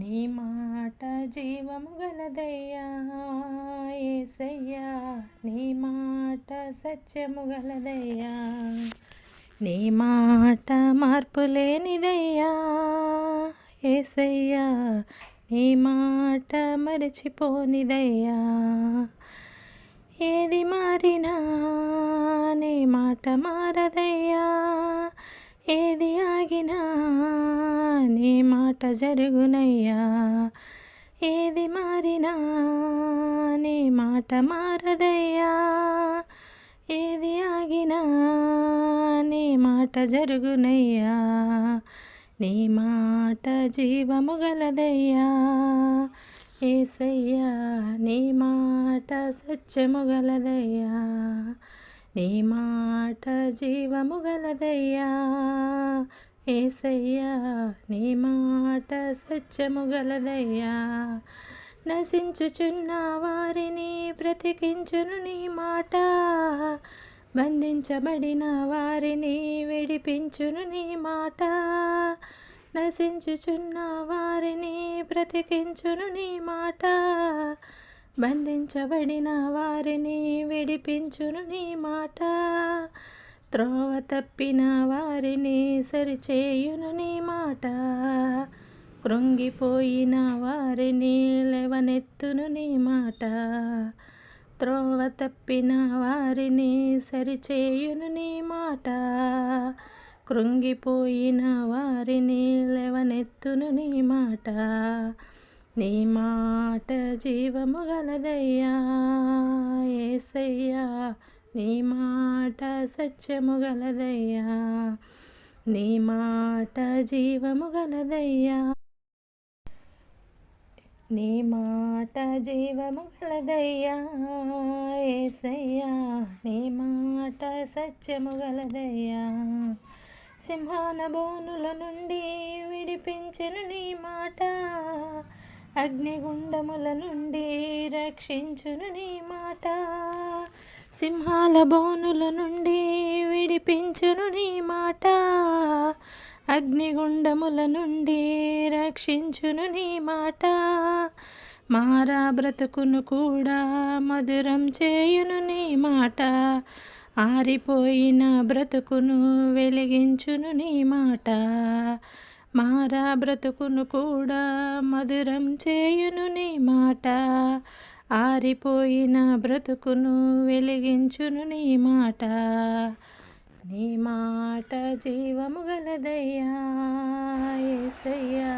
నీ మాట జీవము గలదయ్యా ఏసయ్యా. నీ మాట సత్యము గలదయ్యా. నీ మాట మార్పు లేనిదయ్యా ఏసయ్యా. నీ మాట మరచిపోనిదయ్యా. ఏది మారినా నీ మాట మార నీ మాట జరుగునయ్యా. ఏది మారినా నీ మాట మారదయ్యా. ఏది ఆగినా నీ మాట జరుగునయ్యా. నీ మాట జీవము గలదయ్యా. ఏసయ్యా నీ మాట సత్యము గలదయ్యా. నీ మాట జీవము గలదయ్యా. ఏసయ్యా నీ మాట సత్యము గలదయ్యా. నశించుచున్న వారిని బ్రతికించును నీ మాట. బంధించబడిన వారిని విడిపించును నీ మాట. నశించుచున్న వారిని బ్రతికించును నీ మాట. బంధించబడిన వారిని విడిపించును నీ మాట. త్రోవ తప్పిన వారిని సరిచేయును నీ మాట. కృంగిపోయిన వారిని లేవనెత్తును నీ మాట. త్రోవ తప్పిన వారిని సరిచేయును నీ మాట. కృంగిపోయిన వారిని లేవనెత్తును నీ మాట. నీ మాట జీవము గలదయ్యా ఏసయ్యా. నీ మాట సత్యము గలదయ్యా నీ మాట జీవము గలదయ్యా నీ మాట జీవము గలదయ్యా ఏసయ్యా. నీ మాట సత్యము గలదయ్యా సింహాన బోనుల నుండి విడిపించెను నీ మాట. అగ్నిగుండముల నుండి రక్షించును నీ మాట సింహాల బోనుల నుండి విడిపించును నీ మాట అగ్నిగుండముల నుండి రక్షించును నీ మాట మారా బ్రతుకును కూడా మధురం చేయును నీ మాట ఆరిపోయిన బ్రతుకును వెలిగించును నీ మాట మారా బ్రతుకును కూడా మధురం చేయును నీ మాట. ఆరిపోయిన బ్రతుకును వెలిగించును నీ మాట. నీ మాట జీవము గలదయ్యా ఏసయ్యా.